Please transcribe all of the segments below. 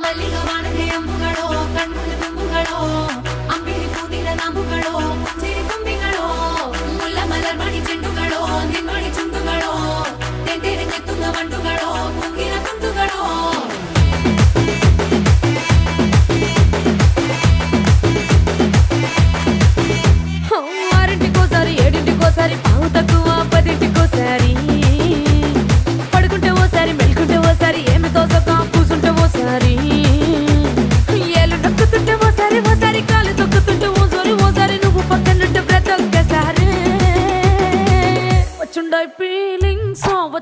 മല്ലികമാണേ അമ്പുകളോ കണ്ണുകൾ തുമ്പുകളോ അമ്പി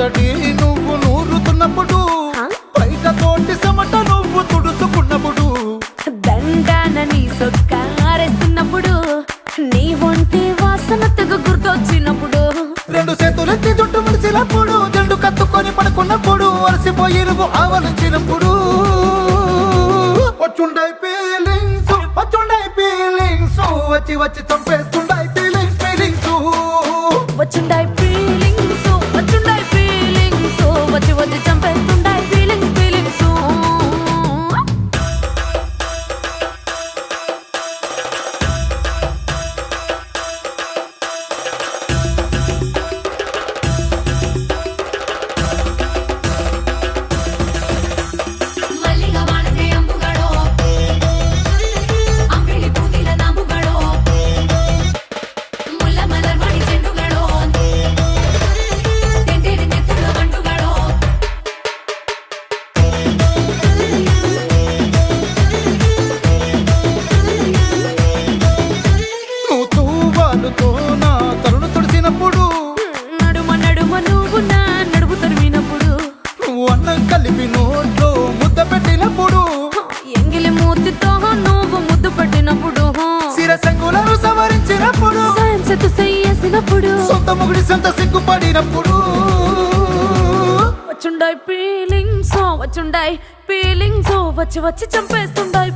ముచ్చటి నువ్వు నూరుతున్నప్పుడు బయట తోటి సమట నువ్వు తుడుచుకున్నప్పుడు. దండాన నీ సొక్కారేస్తున్నప్పుడు నీ వంటి వాసన తెగ గుర్తొచ్చినప్పుడు. రెండు చేతులెత్తి జుట్టు ముడిచినప్పుడు జండు కత్తుకొని పడుకున్నప్పుడు అలసిపోయి నువ్వు ఆవలించినప్పుడు. వచ్చుండై ఫీలింగ్స్ వచ్చుండై ఫీలింగ్స్ వచ్చి వచ్చి చంపేస్తుండై ఫీలింగ్స్ ఫీలింగ్స్ వచ్చుండై మనసంత సిగ్గుపడినప్పుడు వచ్చుండాయి ఫీలింగ్స్ oh, వచ్చుండాయి ఫీలింగ్స్ oh, వచ్చి వచ్చి చంపేస్తుండాయి.